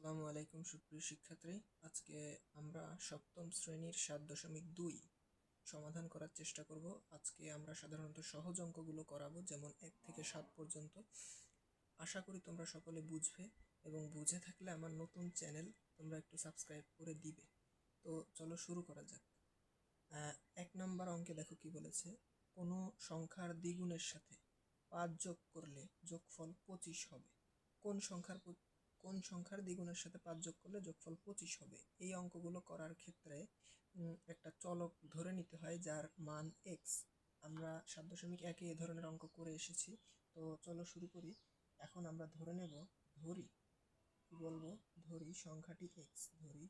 আসসালামু আলাইকুম, সুপ্রিয় শিক্ষার্থী। আজকে আমরা সপ্তম শ্রেণির সাত দশমিক দুই সমাধান করার চেষ্টা করব। আজকে আমরা সাধারণত সহজ অঙ্কগুলো করাবো, যেমন এক থেকে সাত পর্যন্ত। আশা করি তোমরা সকলে বুঝবে এবং বুঝে থাকলে আমার নতুন চ্যানেল তোমরা একটু সাবস্ক্রাইব করে দিবে। তো চলো শুরু করা যাক। এক নম্বর অঙ্কে দেখো কি বলেছে, কোনো সংখ্যার দ্বিগুণের সাথে পাঁচ যোগ করলে যোগফল পঁচিশ হবে। কোন সংখ্যার কোন সংখ্যার দ্বিগুণের সাথে পাঁচ যোগ করলে যোগফল পঁচিশ হবে? এই অঙ্কগুলো করার ক্ষেত্রে একটা চলক ধরে নিতে হয় যার মান এক্স আমরা সাত দশমিক একে এ ধরনের অঙ্ক করে এসেছি। তো চলো শুরু করি। এখন আমরা ধরে নেব, ধরি কি বলব, ধরি সংখ্যাটি এক্স ধরি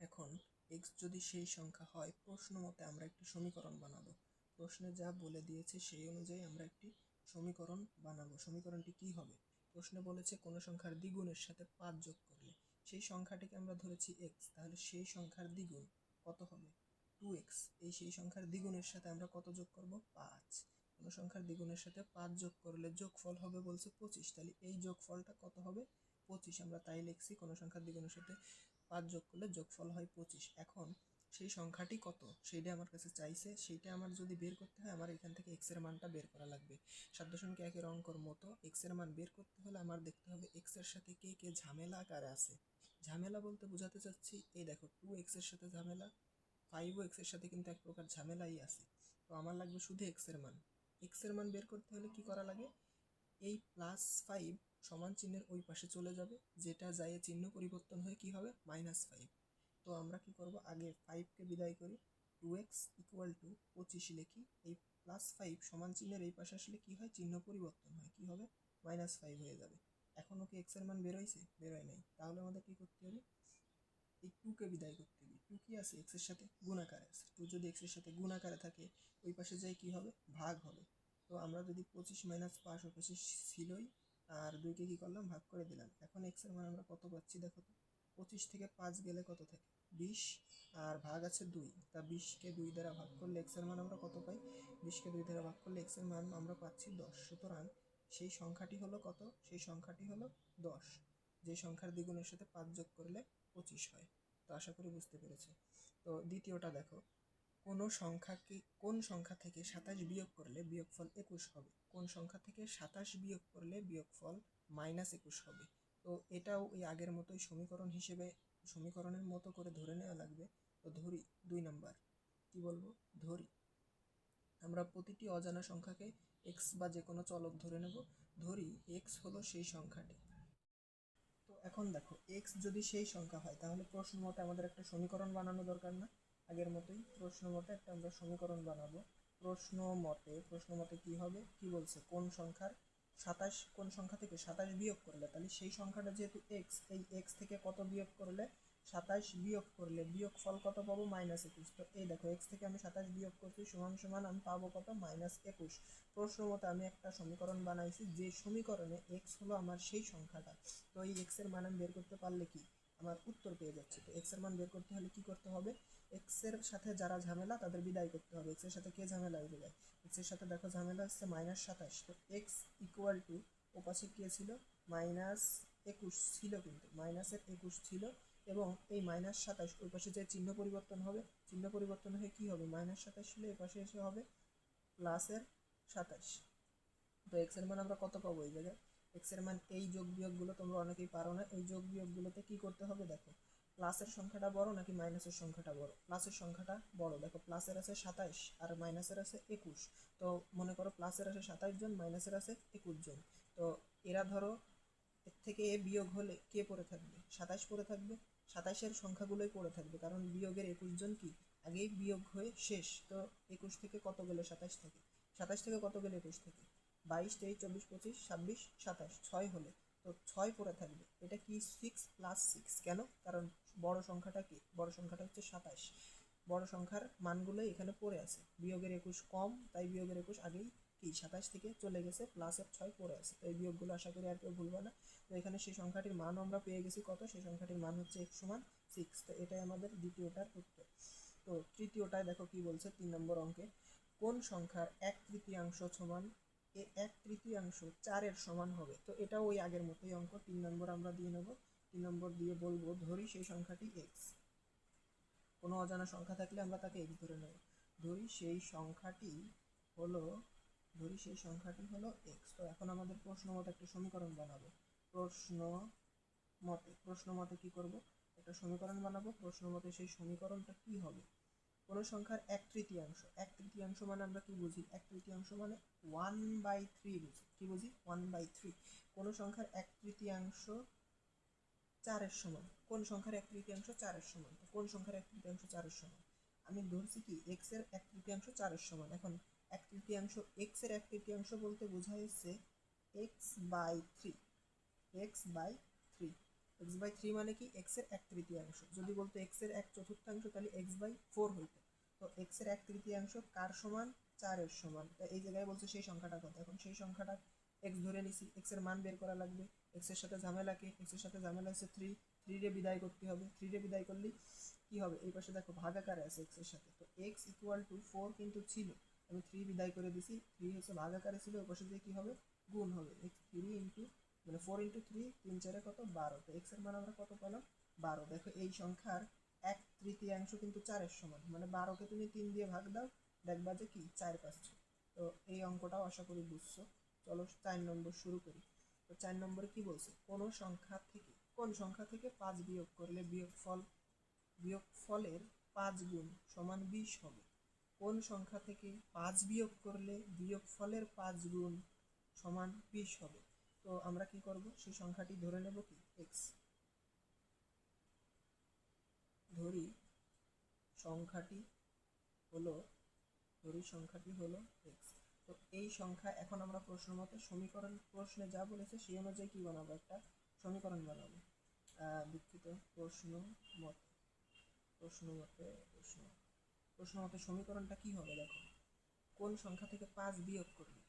এখন এক্স যদি সেই সংখ্যা হয়, প্রশ্ন মতে আমরা একটি সমীকরণ বানাবো। প্রশ্নে যা বলে দিয়েছে সেই অনুযায়ী আমরা একটি সমীকরণ বানাবো। সমীকরণটি কি হবে? প্রশ্নে বলেছে কোনো সংখ্যার দ্বিগুণের সাথে পাঁচ যোগ করলে। সেই সংখ্যাটিকে আমরা ধরেছি এক্স তাহলে সেই সংখ্যার দ্বিগুণ কত হবে? টু এক্স এই সেই সংখ্যার দ্বিগুণের সাথে আমরা কত যোগ করব? পাঁচ। কোনো সংখ্যার দ্বিগুণের সাথে পাঁচ যোগ করলে যোগফল হবে বলছে পঁচিশ, তাহলে এই যোগফলটা কত হবে? পঁচিশ। আমরা তাই লিখছি কোনো সংখ্যার দ্বিগুণের সাথে পাঁচ যোগ করলে যোগফল হয় পঁচিশ। এখন সেই সংখ্যাটি কত? সেইটা আমার কাছে চাইছে। সেইটা আমার যদি বের করতে হয়, আমার এখান থেকে এক্সের মানটা বের করা লাগবে। সাত দশমিক একের অঙ্কর মতো এক্সের মান বের করতে হলে আমার দেখতে হবে এক্সের সাথে কে কে ঝামেলা আকারে আছে। ঝামেলা বলতে বোঝাতে চাচ্ছি, এই দেখো টু এক্সের সাথে ঝামেলা ফাইভও এক্সের সাথে কিন্তু এক প্রকার ঝামেলাই আছে। তো আমার লাগবে শুধু এক্সের মান। এক্সের মান বের করতে হলে কি করা লাগে? এই প্লাস ফাইভ সমান চিহ্নের ওই পাশে চলে যাবে, যেটা যায় চিহ্ন পরিবর্তন হয়ে কি হবে? মাইনাস ফাইভ তো আমরা কি করব? আগে ফাইভকে বিদায় করি। টু এক্স ইকুয়াল টু পঁচিশ লিখি। এই প্লাস ফাইভ সমান চিহ্নের এই পাশে আসলে কি হয়? চিহ্ন পরিবর্তন হয়। কি হবে? মাইনাস ফাইভ হয়ে যাবে। এখনও কি এক্সের মান বেরোইছে বেরোয় নাই। তাহলে আমাদের কি করতে হবে? এই টুকে বিদায় করতে হবে। টু কি আছে? এক্সের সাথে গুণাকারে আছে। টু যদি এক্সের সাথে গুণাকারে থাকে, ওই পাশে যাই কি হবে? ভাগ হবে। তো আমরা যদি পঁচিশ মাইনাস পাঁচ ওই পাশে ছিলই আর দুইকে কি করলাম? ভাগ করে দিলাম। এখন এক্সের মান আমরা কত পাচ্ছি? দেখো তো, পঁচিশ থেকে পাঁচ গেলে কত থাকে? বিশ। আর ভাগ আছে দুই। তা বিশকে দুই দ্বারা ভাগ করলে এক্সের মান আমরা কত পাই? বিশকে দুই দ্বারা ভাগ করলে এক্সের মান আমরা পাচ্ছি দশ। সুতরাং সেই সংখ্যাটি হলো কত? সেই সংখ্যাটি হলো দশ। যে সংখ্যার দ্বিগুণের সাথে পাঁচ যোগ করলে পঁচিশ হয়। তো আশা করি বুঝতে পেরেছ। তো দ্বিতীয়টা দেখো। কোনো সংখ্যাকে কোন সংখ্যা থেকে সাতাশ বিয়োগ করলে বিয়োগফল একুশ হবে? কোন সংখ্যা থেকে সাতাশ বিয়োগ করলে বিয়োগফল মাইনাস একুশ হবে? তো এটাও ওই আগের মতোই সমীকরণ হিসেবে, সমীকরণের মতো করে ধরে নেওয়া লাগবে। তো ধরি দুই নাম্বার। কি বলব? ধরি। আমরা প্রতিটি অজানা সংখ্যাকে এক্স বা যে কোনো চলক ধরে নেব। ধরি এক্স হলো সেই সংখ্যাটি। তো এখন দেখো এক্স যদি সেই সংখ্যা হয়, তাহলে প্রশ্ন মতে আমাদের একটা সমীকরণ বানানো দরকার না। আগের মতোই প্রশ্ন মতে একটা আমরা সমীকরণ বানাবো। প্রশ্ন মতে প্রশ্ন মতে কি হবে? কি বলছে? কোন সংখ্যার সাতাশ, কোন সংখ্যা থেকে সাতাশ বিয়োগ করলে? তাহলে সেই সংখ্যাটা যেহেতু এক্স এই এক্স থেকে কত বিয়োগ করলে? সাতাশ বিয়োগ করলে বিয়োগ ফল কত পাবো? মাইনাস একুশ। তো এই দেখো এক্স থেকে আমি সাতাশ বিয়োগ করছি, সমান সমান আমি পাবো কত? মাইনাস একুশ। প্রশ্ন মতে আমি একটা সমীকরণ বানাইছি, যে সমীকরণে এক্স হলো আমার সেই সংখ্যাটা। তো এই এক্সের মান আমি বের করতে পারলে কি? আমার উত্তর পেয়ে যাচ্ছে। তো এক্সের মান বের করতে হলে কি করতে হবে? এক্সের সাথে যারা ঝামেলা, তাদের বিদায় করতে হবে। এক্সের সাথে কে ঝামেলা হয়ে যায়? এক্সের সাথে দেখো ঝামেলা হচ্ছে মাইনাস সাতাশ। তো এক্স ইকুয়াল টু পাশে কে ছিল? মাইনাস একুশ ছিল কিন্তু। মাইনাসের একুশ ছিল এবং এই মাইনাস সাতাশ ওই পাশে যে চিহ্ন পরিবর্তন হবে, চিহ্ন পরিবর্তন হয়ে কি হবে? মাইনাস সাতাশ ছিল এই পাশে এসে হবে প্লাসের সাতাশ। তো এক্সের মান আমরা কত পাবো এই জায়গায়? এক্সের মান এই যোগ বিয়োগগুলো তোমরা অনেকেই পারো না। এই যোগ বিয়োগগুলোতে কি করতে হবে দেখো? প্লাসের সংখ্যাটা বড় নাকি মাইনাসের সংখ্যাটা বড়? প্লাসের সংখ্যাটা বড়। দেখো, প্লাসের আছে সাতাইশ আর মাইনাসের আছে একুশ। তো মনে করো প্লাসের আছে সাতাইশ জন, মাইনাসের আছে একুশ জন। তো এরা ধরো এর থেকে এ বিয়োগ হলে কে পড়ে থাকবে? সাতাশ পড়ে থাকবে। সাতাশের সংখ্যাগুলোই পড়ে থাকবে। কারণ বিয়োগের একুশ জন কি? আগেই বিয়োগ হয়ে শেষ। তো একুশ থেকে কত গেলে? সাতাশ থেকে। সাতাশ থেকে কত গেলে? একুশ থেকে। বাইশ, তেইশ, চব্বিশ, পঁচিশ, ছাব্বিশ, সাতাশ। ছয় হলে। তো ছয় পড়ে থাকবে। এটা কি সিক্স প্লাস সিক্স কেন? কারণ বড় সংখ্যাটা কি? বড় সংখ্যাটা হচ্ছে সাতাশ। বড় সংখ্যার মানগুলোই এখানে পড়ে আছে। বিয়োগের একুশ কম, তাই বিয়োগের একুশ আগেই কি? সাতাশ থেকে চলে গেছে প্লাসের ছয় পড়ে আছে। তো এই বিয়োগগুলো আশা করি আর কেউ ভুলবে না। তো এখানে সেই সংখ্যাটির মানও আমরা পেয়ে গেছি কত? সেই সংখ্যাটির মান হচ্ছে এক সমান সিক্স তো এটাই আমাদের দ্বিতীয়টার উত্তর। তো তৃতীয়টায় দেখো কি বলছে তিন নম্বর অঙ্কে। কোন সংখ্যার এক তৃতীয়াংশ সমান? এ এক তৃতীয়াংশ চারের সমান হবে। তো এটা ওই আগের মতোই অঙ্ক। তিন নম্বর আমরা দিয়ে নেব। তিন নম্বর দিয়ে বলব, ধরি সেই সংখ্যাটি এক্স কোনো অজানা সংখ্যা থাকলে আমরা তাকে এক্স ধরে নেব। ধরি সেই সংখ্যাটি হলো, ধরি সেই সংখ্যাটি হলো এক্স তো এখন আমাদের প্রশ্ন মতো একটা সমীকরণ বানাবো। প্রশ্ন মতে প্রশ্ন মতে কি করব? একটা সমীকরণ বানাবো। প্রশ্ন মতে সেই সমীকরণটা কি হবে? কোন সংখ্যার এক তৃতীয়াংশ। এক তৃতীয়াংশ মানে আমরা কি বুঝি? এক তৃতীয়াংশ মানে ওয়ান বাই থ্রি বুঝি। কি বুঝি? ওয়ান বাই থ্রি কোন সংখ্যার এক তৃতীয়াংশ চারের সমান। কোন সংখ্যার এক তৃতীয়াংশ চারের সমান? কোন সংখ্যার এক তৃতীয়াংশ চারের সমান? আমি ধরছি কি এক্সের এক তৃতীয়াংশ চারের সমান। এখন এক তৃতীয়াংশ এক্সের এক তৃতীয়াংশ বলতে বোঝা যাচ্ছে x by three x by three x by three মানে কি? এক্সের এক তৃতীয়াংশ। যদি বলতো এক্সের এক চতুর্থাংশ, তাহলে এক্স বাই ফোর হইতো। তো এক্সের এক তৃতীয়াংশ কার সমান? চারের সমান। তো এই জায়গায় বলছে সেই সংখ্যাটা কত এখন সেই সংখ্যাটা এক্স ধরে নিছি। এক্সের মান বের করা লাগবে। এক্সের সাথে ঝামেলা কে? এক্সের সাথে ঝামেলা আছে থ্রি থ্রি রে বিদায় করতে হবে। থ্রি রে বিদায় করলে কি হবে? এই পাশে দেখো ভাগাকারে আছে এক্সের সাথে। তো এক্স ইকুয়াল টু ফোর কিন্তু ছিল। আমি থ্রি বিদায় করে দিছি। থ্রি হচ্ছে ভাগাকারে ছিল। ওই পাশে দিয়ে কী হবে? গুণ হবে। এক্স থ্রি ইন্টু মানে ফোর ইন্টু থ্রি তিন চারে কত? বারো। তো এক্সের মান আমরা কত পেলাম? বারো। দেখো এই সংখ্যার এক তৃতীয়াংশ কিন্তু চারের সমান। মানে বারোকে তুমি তিন দিয়ে ভাগ দাও, দেখবা যে কি? চার পাচ্ছে তো এই অঙ্কটাও আশা করি বুঝছ। চলো চার নম্বর শুরু করি। তো চার নম্বরে কি বলছে? কোন সংখ্যা থেকে, কোন সংখ্যা থেকে পাঁচ বিয়োগ করলে বিয়োগ ফল বিয়োগ ফলের পাঁচ গুণ সমান বিশ হবে? কোন সংখ্যা থেকে পাঁচ বিয়োগ করলে বিয়োগ ফলের পাঁচ গুণ সমান বিশ হবে? তো আমরা কি করব? সেই সংখ্যাটি ধরে নেব কি? এক্স ধরি সংখ্যাটি হলো, ধরি সংখ্যাটি হলো এক্স তো এই সংখ্যা এখন আমরা প্রশ্ন মতে সমীকরণ প্রশ্নে যা বলেছে সেই অনুযায়ী কি বানাবো একটা সমীকরণ বানাবো। দুঃখিত, প্রশ্ন মতে প্রশ্ন মতে, প্রশ্ন প্রশ্ন মতে সমীকরণটা কী হবে দেখো? কোন সংখ্যা থেকে পাঁচ বিয়োগ করলে?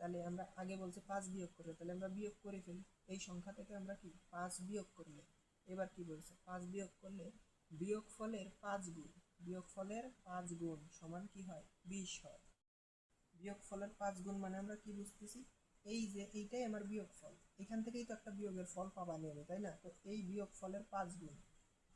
তাহলে আমরা আগে বলছে পাঁচ বিয়োগ করবে তাহলে আমরা বিয়োগ করে ফেলি। এই সংখ্যা থেকে আমরা কি পাঁচ বিয়োগ করলে? এবার কি বলছে? পাঁচ বিয়োগ করলে বিয়োগ ফলের পাঁচ গুণ। বিয়োগ ফলের পাঁচ গুণ সমান কি হয়? বিশ হয়। বিয়োগ ফলের পাঁচ গুণ মানে আমরা কি বুঝতেছি? এই যে এইটাই আমার বিয়োগ ফল এখান থেকেই তো একটা বিয়োগের ফল পাবা নেবে, তাই না? তো এই বিয়োগ ফলের পাঁচ গুণ।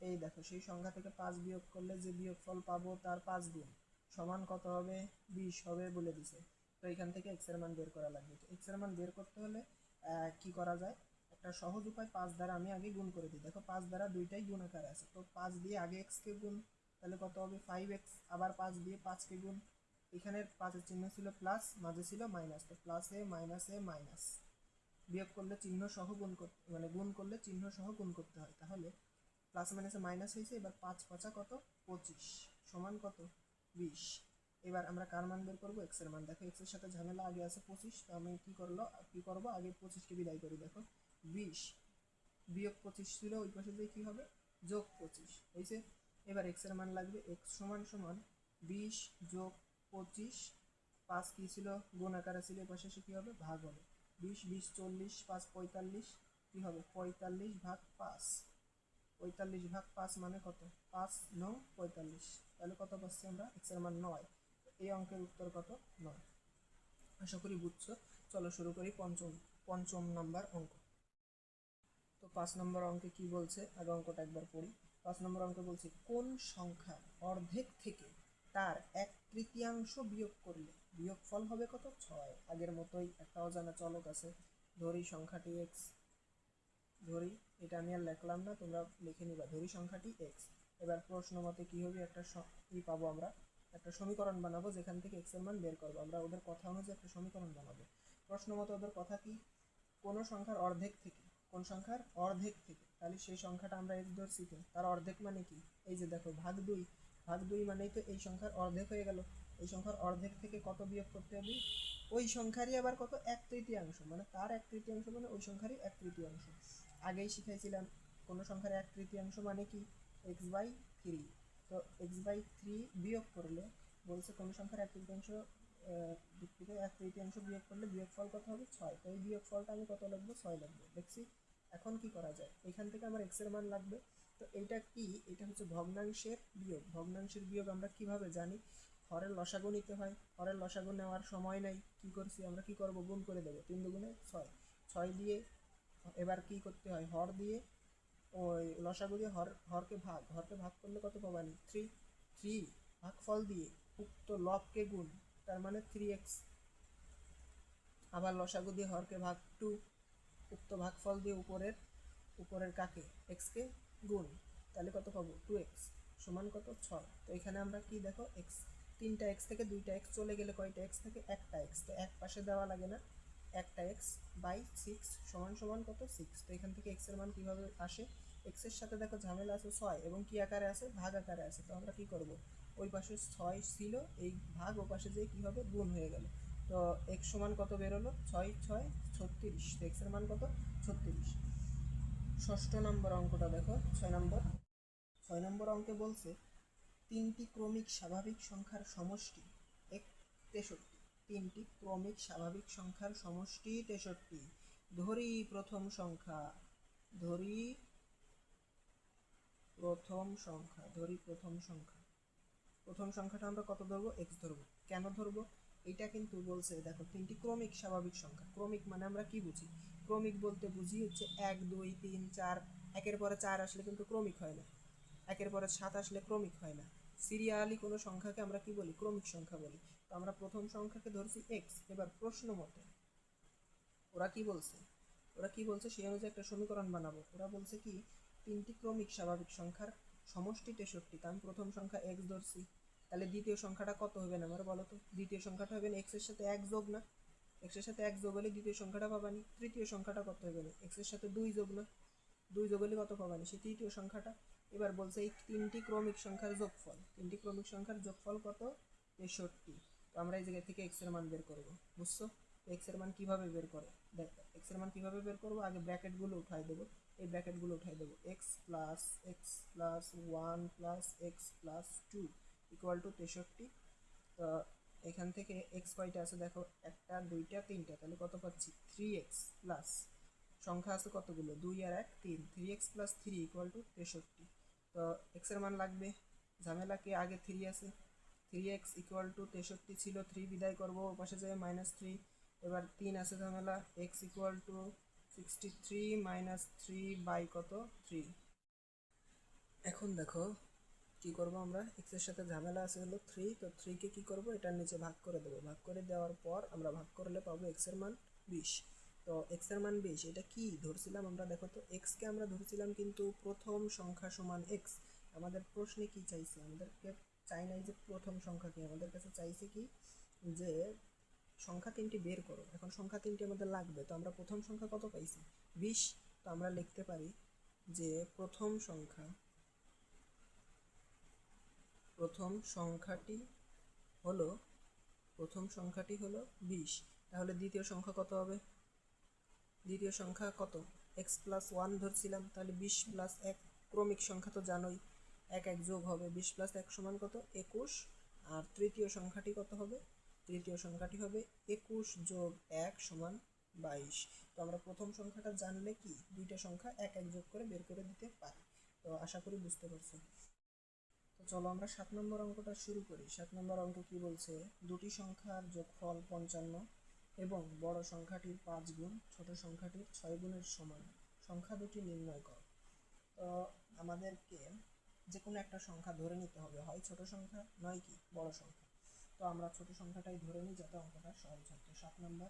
এই দেখো, সেই সংখ্যা থেকে পাঁচ বিয়োগ করলে যে বিয়োগ ফল পাবো তার পাঁচ গুণ। সমান কত হবে? বিশ হবে বলে দিছে। তো এখান থেকে এক্সের মান বের করা লাগবে। তো এক্সের মান বের করতে হলে কি করা যায়? একটা সহজ উপায় পাঁচ দ্বারা আমি আগে গুণ করে দিই। দেখো, পাঁচ দ্বারা দুইটাই গুণ আকারে আছে। তো পাঁচ দিয়ে আগে এক্স কে গুণ, তাহলে কত হবে? ফাইভ এক্স আবার পাঁচ দিয়ে পাঁচকে গুণ। এখানে পাঁচের চিহ্ন ছিল প্লাস মাঝে ছিল মাইনাস তো প্লাসে মাইনাসে মাইনাস বিয়োগ করলে চিহ্ন সহ গুণ করতে মানে গুণ করলে চিহ্ন সহ গুণ করতে হয়। তাহলে প্লাস মাইনাসে মাইনাস হয়েছে, এবার পাঁচ পাঁচা কত? পঁচিশ। সমান কত? বিশ। এবার আমরা কার মান বের করব? এক্সের মান। দেখো এক্সের সাথে ঝামেলা, আগে আছে পঁচিশ, তো আমি কি করল, কি করব? আগে পঁচিশকে বিদায় করি। দেখো, বিশ বিয়োগ পঁচিশ ছিল, ওই পাশে দিয়ে কি হবে? যোগ পঁচিশ। হয়েছে? এবার এক্সের মান লাগবে এক্স সমান সমান বিশ যোগ পঁচিশ, পাঁচ কি ছিল? গুণ ছিল এ পাশে কি হবে? ভাগ হবে। বিশ বিশ, চল্লিশ, পাঁচ, পঁয়তাল্লিশ, কি হবে? পঁয়তাল্লিশ ভাগ পাঁচ। পঁয়তাল্লিশ ভাগ পাঁচ মানে কত? পাঁচ, নং, পঁয়তাল্লিশ। তাহলে কত পাচ্ছি আমরা? এক্সের মান নয়। এই অঙ্কের উত্তর কত? নয়। আশা করি বুঝছ। চলো শুরু করি পঞ্চম পঞ্চম নাম্বার অঙ্ক। তো পাঁচ নম্বর অঙ্কে কি বলছে? আগে অঙ্কটা একবার পড়ি। পাঁচ নম্বর অঙ্কে বলছে, কোন সংখ্যা অর্ধেক থেকে তার এক তৃতীয়াংশ বিয়োগ করলে, বিয়োগফল হবে কত? ছয়। আগের মতোই একটা অজানা চলক আছে। ধরি সংখ্যাটি এক্স ধরি, এটা আমি আর লেখলাম না, তোমরা লিখে নিবা। ধরি সংখ্যাটি এক্স এবার প্রশ্ন মতে কি হবে? একটা কি পাবো আমরা? একটা সমীকরণ বানাবো, যেখান থেকে এক্সের মান বের করব। আমরা ওদের কথা অনুযায়ী একটা সমীকরণ বানাবো। প্রশ্ন মতে ওদের কথা কি? কোনো সংখ্যার অর্ধেক থেকে, কোন সংখ্যার অর্ধেক থেকে, তাহলে সেই সংখ্যাটা আমরা এক ধরছি তার অর্ধেক মানে কি? এই যে দেখো, ভাগ দুই। ভাগ দুই মানেই তো এই সংখ্যার অর্ধেক হয়ে গেল। এই সংখ্যার অর্ধেক থেকে কত বিয়োগ করতে হবে? ওই সংখ্যারই আবার কত? এক তৃতীয়াংশ। মানে তার এক তৃতীয়াংশ মানে ওই সংখ্যারই এক তৃতীয়াংশ। আগেই শিখাইছিলাম, কোনো সংখ্যার এক তৃতীয়াংশ মানে কি? এক্স বাই থ্রি তো এক্স বাই থ্রি বিয়োগ করলে, বলছে কোনো সংখ্যার এক তৃতীয়াংশ দিক থেকে এক তৃতীয়াংশ বিয়োগ করলে বিয়োগফল কত হবে? ছয়। তো এই বিয়োগফলটা আমি কত লিখব? ছয় লিখব। দেখছি, এখন কি করা যায়? এখান থেকে আমার এক্সের মান লাগবে। তো এটা কি? এটা হচ্ছে ভগ্নাংশের বিয়োগ। ভগ্নাংশের বিয়োগ আমরা কীভাবে জানি? হরের লসাগু নিতে হয়। হরের লসাগু নেওয়ার সময় নাই। কি করছি? আমরা কি করব? গুণ করে দেবো। তিন দুগুণে ছয়। ছয় দিয়ে এবার কি করতে হয়? হর দিয়ে ওই লসাগু দিয়ে হর, হরকে ভাগ। হরকে ভাগ করলে কত পাবানি থ্রি। থ্রি ভাগফল দিয়ে উক্ত লবকে গুণ। তার মানে থ্রি এক্স। আবার লসাগু দিয়ে হরকে ভাগ টু। উক্ত ভাগফল দিয়ে উপরের উপরের কাকে? এক্সকে গুণ, তাহলে কত পাবো? টু এক্স সমান কত? ছয়। তো এখানে আমরা কি দেখো? এক্স তিনটা এক্স থেকে দুইটা এক্স চলে গেলে কয়টা এক্স থেকে? একটা এক্স তো এক পাশে দেওয়া লাগে না। একটা এক্স বাই সিক্স সমান সমান কত? সিক্স তো এখান থেকে এক্সের মান কীভাবে আসে? এক্সের সাথে দেখো ঝামেলা আছে ছয় এবং কি আকারে আছে? ভাগ আকারে আছে। তো আমরা কি করব? ওই পাশে ছয় ছিল, এই ভাগ ও পাশে যেয়ে কী হবে? গুণ হয়ে গেল। তো এক্স সমান কত বেরোলো? ছয় ছয়, ছত্রিশ। তো এক্সের মান কত? ছত্রিশ। ষষ্ঠ নম্বর অঙ্কটা দেখো, ছয় নম্বর। ছয় নম্বর অঙ্কে বলছে, তিনটি ক্রমিক স্বাভাবিক সংখ্যার সমষ্টি এক তেষট্টি। তিনটি ক্রমিক স্বাভাবিক সংখ্যার সমষ্টি তেষট্টি। ধরি প্রথম সংখ্যা, ধরি প্রথম সংখ্যা, ধরি প্রথম সংখ্যা। প্রথম সংখ্যাটা আমরা কত ধরবো? এক্স ধরবো। কেন ধরবো? এটা কিন্তু বলছে, দেখো, তিনটি ক্রমিক স্বাভাবিক সংখ্যা। ক্রমিক মানে আমরা কি বুঝি? ক্রমিক বলতে বুঝি হচ্ছে এক, দুই, তিন, চার। একের পরে চার আসলে কিন্তু ক্রমিক হয় না। একের পরে সাত আসলে ক্রমিক হয় না। সিরিয়ালি কোনো সংখ্যাকে আমরা কি বলি? ক্রমিক সংখ্যা বলি। তো আমরা প্রথম সংখ্যাকে ধরছি এক্স এবার প্রশ্ন মতে ওরা কি বলছে? ওরা কি বলছে? সেই অনুযায়ী একটা সমীকরণ বানাবো। ওরা বলছে কি? তিনটি ক্রমিক স্বাভাবিক সংখ্যার সমষ্টি তেষট্টি। আমি প্রথম সংখ্যা এক্স ধরছি। তাহলে দ্বিতীয় সংখ্যাটা কত হবে আমার বলো তো, দ্বিতীয় সংখ্যাটা হবে না এক্সের সাথে এক যোগ না? এক্সের সাথে এক যোগ হলে দ্বিতীয় সংখ্যাটা পাবানি তৃতীয় সংখ্যাটা কত হবে না? এক্সের সাথে দুই যোগ না? দুই যোগ হলে কত পাবানি সেই তৃতীয় সংখ্যাটা। এবার বলছে এই তিনটি ক্রমিক সংখ্যার যোগফল। তিনটি ক্রমিক সংখ্যার যোগফল কত? তেষট্টি। তো আমরা এই জায়গা থেকে এক্সের মান বের করব, বুঝছ? এক্সের মান কীভাবে বের করে দেখ এক্সের মান কীভাবে বের করব? আগে ব্র্যাকেটগুলো উঠাই দেবো। এই ব্র্যাকেটগুলো উঠাই দেবো x plus x plus one plus x plus two equal to তেষট্টি। তো এখান থেকে এক্স কয়টা আছে, দেখো, একটা, দুইটা, তিনটা, তাহলে কত পাচ্ছি? থ্রি এক্স প্লাস সংখ্যা আছে কতগুলো? দুই আর এক, তিন। Three x plus three equal to তেষট্টি। তো এক্সের মান লাগবে? ঝামেলা কি? আগে থ্রি আছে। থ্রি এক্স ইকুয়াল টু তেষট্টি ছিল থ্রি বিদায় করব পাশে যাবে মাইনাস থ্রি এবার তিন আছে ঝামেলা x equal to sixty three minus three by কত? থ্রি এখন দেখো কি করব আমরা? এক্সের সাথে ঝামেলা আছে হলো থ্রি তো থ্রিকে কি করব? এটার নিচে ভাগ করে দেবো। ভাগ করে দেওয়ার পর আমরা ভাগ করলে পাবো এক্সের মান বিশ। তো এক্সের মান বিশ, এটা কি? ধরছিলাম আমরা, দেখো তো এক্সকে আমরা ধরছিলাম কিন্তু প্রথম সংখ্যা সমান এক্স আমাদের প্রশ্নে কি চাইছে? আমাদেরকে চাই নাই যে প্রথম সংখ্যা কি? আমাদের কাছে চাইছে কি যে সংখ্যা তিনটি বের করো। এখন সংখ্যা তিনটি আমাদের লাগবে, তো আমরা প্রথম সংখ্যা কত পাইছি? বিশ। তো আমরা লিখতে পারি যে প্রথম সংখ্যা প্রথম সংখ্যাটি হলো, প্রথম সংখ্যাটি হলো বিশ। তাহলে দ্বিতীয় সংখ্যা কত হবে? দ্বিতীয় সংখ্যা কত? এক্স প্লাস ওয়ান ধরছিলাম, তাহলে বিশ প্লাস এক, ক্রমিক সংখ্যা তো জানোই। এক এক যোগ হবে, বিশ প্লাস এক সমান কত? একুশ। আর তৃতীয় সংখ্যাটি কত হবে? তৃতীয় সংখ্যাটি হবে একুশ যোগ এক সমান বাইশ। তো আমরা প্রথম সংখ্যাটা জানলে কি? দুইটা সংখ্যা এক এক যোগ করে বের করে দিতে পারি। তো আশা করি বুঝতে পারছ। চলো আমরা সাত নম্বর অঙ্কটা শুরু করি। সাত নম্বর অঙ্ক কি বলছে? দুটি সংখ্যার যোগফল পঞ্চান্ন এবং বড় সংখ্যাটির পাঁচ গুণ, ছোট সংখ্যাটির ছয় গুণের সমান। সংখ্যা দুটি নির্ণয় কর। তো আমাদেরকে যে কোনো একটা সংখ্যা ধরে নিতে হবে। হয় ছোট সংখ্যা, নয় কি? বড় সংখ্যা। তো আমরা ছোট সংখ্যাটাই ধরে নিই যাতে অঙ্কটা সহজ হয়। তো সাত নম্বর,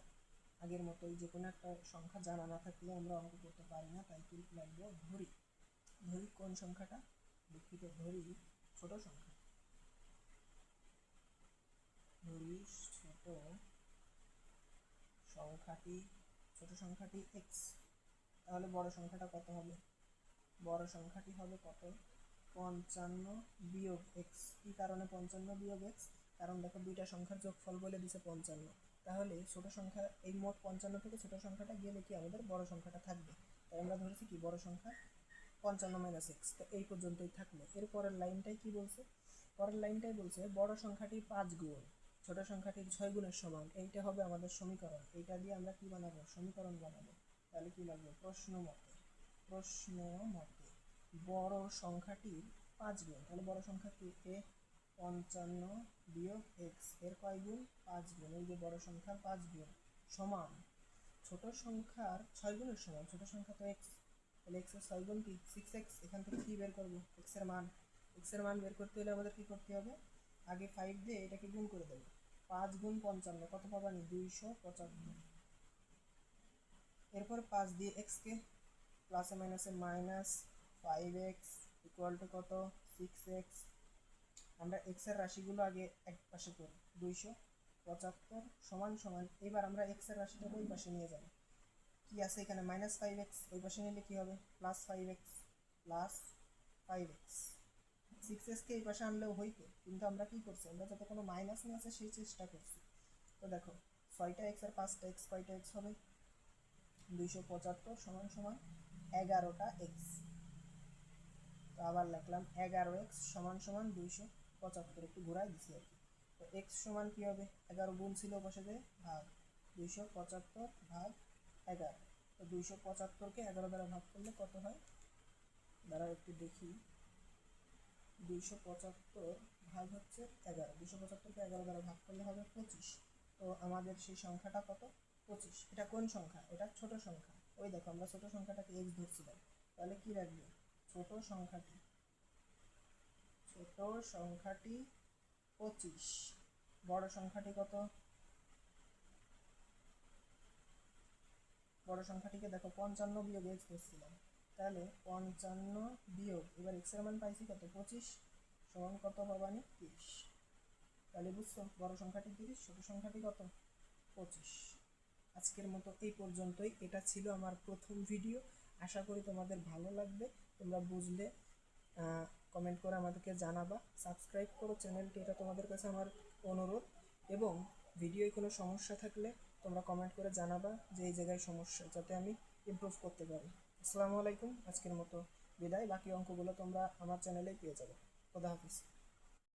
আগের মতোই যে কোনো একটা সংখ্যা জানা না থাকলে আমরা অঙ্ক করতে পারি না, তাই কি লাগবে ধরি। ধরি কোন সংখ্যাটা? দুঃখিত ধরি। ছোট সংখ্যা। ছোট সংখ্যাটি ছোট সংখ্যাটি এক্স তাহলে বড় সংখ্যাটা কত হবে? বড় সংখ্যাটি হবে কত? পঞ্চান্ন বিয়োগ এক্স কী কারণে পঞ্চান্ন বিয়োগ এক্স কারণ দেখো দুইটা সংখ্যার যোগফল বলে দিছে পঞ্চান্ন। তাহলে ছোট সংখ্যা, এই মোট পঞ্চান্ন থেকে ছোট সংখ্যাটা গেলে কি আমাদের বড় সংখ্যাটা থাকবে? তাই আমরা ধরেছি কি বড় সংখ্যা পঞ্চান্ন মাইনাস এক্স তো এই পর্যন্তই থাকল। এর পরের লাইনটাই কি বলছে? পরের লাইনটাই বলছে, বড় সংখ্যাটি পাঁচ গুণ, ছোট সংখ্যাটির ছয় গুণের সমান। এইটা হবে আমাদের সমীকরণ। এইটা দিয়ে আমরা কি বানাবো? সমীকরণ বানাবো। তাহলে কি লাগবে? প্রশ্ন মতে প্রশ্ন মতে বড় সংখ্যাটির পাঁচ গুণ। তাহলে বড় সংখ্যা কি? এ পঞ্চান্ন বিয়োগ এক্সের কয় গুণ? পাঁচ গুণ। এই যে বড় সংখ্যার পাঁচ গুণ সমান, ছোট সংখ্যার ছয় গুণের সমান। ছোট সংখ্যা তো এক্স তাহলে এক্সের ছয় গুণ কি সিক্স এক্স এখান থেকে কী বের করব এক্সের মান। এক্সের মান বের করতে হলে আমাদের কি করতে হবে? আগে ফাইভ দিয়ে এটাকে গুণ করে দেবো। পাঁচ গুণ পঞ্চান্ন, কত পাবানি দুইশো পঁচাত্তর। এরপর পাঁচ দিয়ে এক্সকে প্লাসে মাইনাসে minus five x equal to কত? সিক্স এক্স আমরা এক্সের রাশিগুলো আগে এক পাশে করি। দুইশো পঁচাত্তর সমান সমান, এবার আমরা এক্সের রাশিটা ওই পাশে নিয়ে যাব। কি আছে এখানে? মাইনাস ফাইভ এক্স ওই পাশে নিলে কি হবে? Plus five x plus five x six এক্সকে এই পাশে আনলেও হইতো কিন্তু আমরা কি করছি? আমরা যাতে কোনো মাইনাস না আছে, সেই চেষ্টা করছি। তো দেখো, ছয়টা এক্স আর পাঁচটা এক্স কয়টা এক্স হবে? দুইশো পঁচাত্তর সমান সমান এগারোটা এক্স তো আবার লিখলাম এগারো এক্স সমান সমান দুইশো পঁচাত্তর। একটু ঘোরাই দিছি আর কি। তো এক্স সমান কী হবে? এগারো গুণ ছিল বসে যে, ভাগ। দুইশো পঁচাত্তর ভাগ এগারো। তো দুইশো পঁচাত্তরকে এগারো দ্বারা ভাগ করলে কত হয়? দ্বারা একটু দেখি। দুইশো পঁচাত্তর ভাগ হচ্ছে এগারো। দুইশো পঁচাত্তরকে এগারো দ্বারা ভাগ করলে হবে পঁচিশ। তো আমাদের সেই সংখ্যাটা কত? পঁচিশ। এটা কোন সংখ্যা? এটা ছোট সংখ্যা। ওই দেখো, আমরা ছোট সংখ্যাটাকে এক্স ধরছিলাম তাহলে কি রাখবে? ছোট সংখ্যাটি। ছোট সংখ্যাটি পঁচিশ। বড় সংখ্যাটি কত? বড় সংখ্যাটিকে দেখো পঞ্চান্ন বিয়োগ এক্স ধরছিলাম। তাহলে পঞ্চান্ন বিয়োগ, এবার এক্সের মান পাইছি কত? পঁচিশ সমান কত পাবানি তিরিশ। তাহলে বুঝছ? বড় সংখ্যাটি তিরিশ, ছোট সংখ্যাটি কত? পঁচিশ। আজকের মতো এই পর্যন্তই। এটা ছিল আমার প্রথম ভিডিও। আশা করি তোমাদের ভালো লাগবে। তোমরা বুঝলে কমেন্ট করে আমাদেরকে জানাবা। সাবস্ক্রাইব করো চ্যানেলটি, এটা তোমাদের কাছে আমার অনুরোধ। এবং ভিডিওয় কোনো সমস্যা থাকলে তোমরা কমেন্ট করে জানাবা যে এই জায়গায় সমস্যা, যাতে আমি ইমপ্রুভ করতে পারি। আসসালামু আলাইকুম, আজকের মতো বিদায়। বাকি অঙ্কগুলো তোমরা আমার চ্যানেলেই পেয়ে যাবে। খোদা হাফিজ।